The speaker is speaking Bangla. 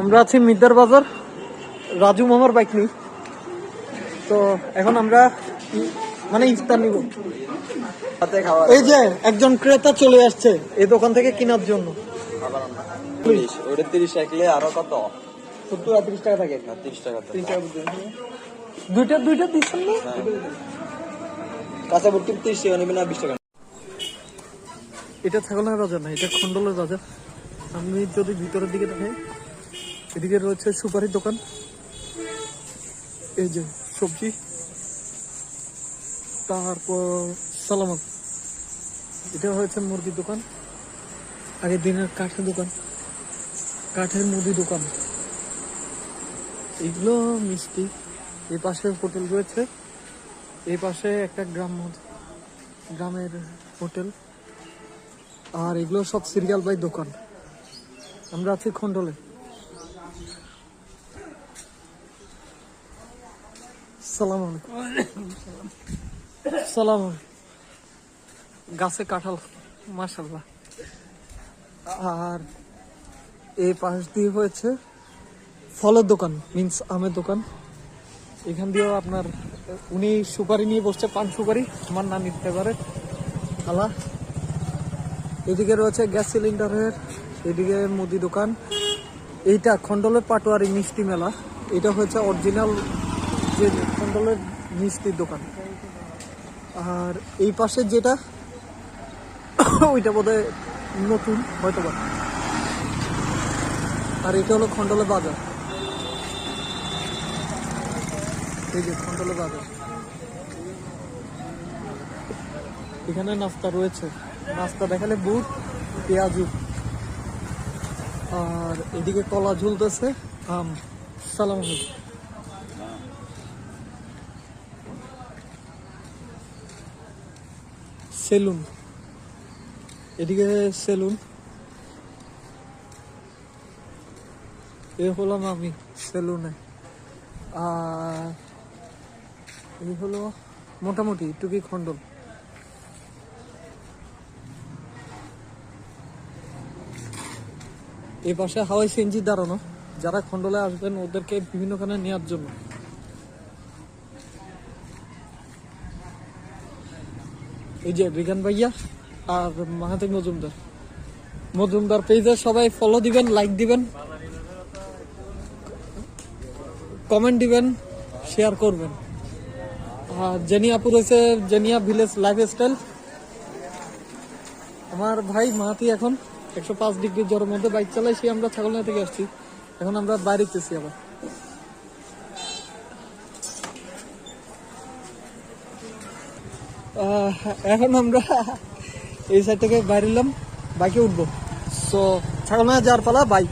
আমরা আছি মিদ্দার বাজার রাজু মামার বাইক নিই তো এখন আমরা মানে ইফতার নিব। এই যে একজন ক্রেতা চলে আসছে এই দোকান থেকে কেনার জন্য। তিরিশ ওটা তিরিশ রাখলে আরও কত? সত্তর আটত্রিশ টাকা থাকে। তিরিশ টাকা টাকা দুইটা দুইটা দিচ্ছেন না? হ্যাঁ। কাঁচা ভর্তি তিরিশ টাকা নেবে না বিশ টাকা। এটা ছাগলের বাজার না এটা খন্ডলের বাজার। আমি যদি ভিতরের দিকে দেখাই। এদিকে রয়েছে সুপারির দোকান। এই যে সবজি। তারপর সালামত। এটা হয়েছে মুরগির দোকান। আগের দিনের কাঠের দোকান। কাঠের মুদি দোকান। এগুলো মিষ্টি। এই পাশে হোটেল রয়েছে। এই পাশে একটা গ্রাম গ্রামের হোটেল। আর এগুলো সব সিরিয়াল বাই দোকান। আমরা আছি খন্ডলে। সালাম সালাম গাছে কাঁঠাল মাশাল্লাহ আর এই পাশ দিয়ে হয়েছে ফলের দোকান, মিন্স আমের দোকান। এখান দিয়েও আপনার, উনি সুপারি নিয়ে বসছে, পান সুপারি, আমার না নিতে পারে। আলা এদিকে রয়েছে গ্যাস সিলিন্ডারের, এদিকে মুদি দোকান। এইটা খন্ডলের পাটোয়ারি মিষ্টি মেলা। এটা হচ্ছে অরিজিনাল যে খন্ডলের মিষ্টির দোকান। আর এই পাশে যেটা, ওইটা বোধহয় নতুন হয়তো বা আর এটা হলো খন্ডলের বাজার। এই যে খন্ডলের বাজার। এখানে নাস্তা রয়েছে। নাস্তা দেখালে বুট, পেঁয়াজু। আর এদিকে কলা ঝুলতেছে। আম, সালাম সেলুন। এদিকে সেলুন। এ হলাম আমি সেলুনে। আর এই হলো মোটামুটি টুকি খণ্ডল। এই পাশে হাওয়াই সিএনজি দাঁড়ানো। যারা খন্ডলে আসবেন, ওদেরকে বিভিন্ন বিভিন্নখানে নেওয়ার জন্য। এই যে বিজ্ঞান ভাইয়া আর মাহাতি মজুমদার। মজুমদার পেজে সবাই ফলো দিবেন লাইক দিবেন কমেন্ট দিবেন শেয়ার করবেন। আর জেনিয়াপুর হয়েছে জেনিয়া ভিলেজ লাইফ স্টাইল আমার ভাই মাহাতি এখন। একশো পাঁচ ডিগ্রি জ্বরের মধ্যে বাইক চালাইছি, আমরা ছাগলনা থেকে আসছি। এখন আমরা বাইরে চেয়েছি আবার এখন আমরা এই সাইড থেকে বাইরে এলাম, বাইকে উঠবো। সো ছাগলনা যাওয়ার পালা বাইক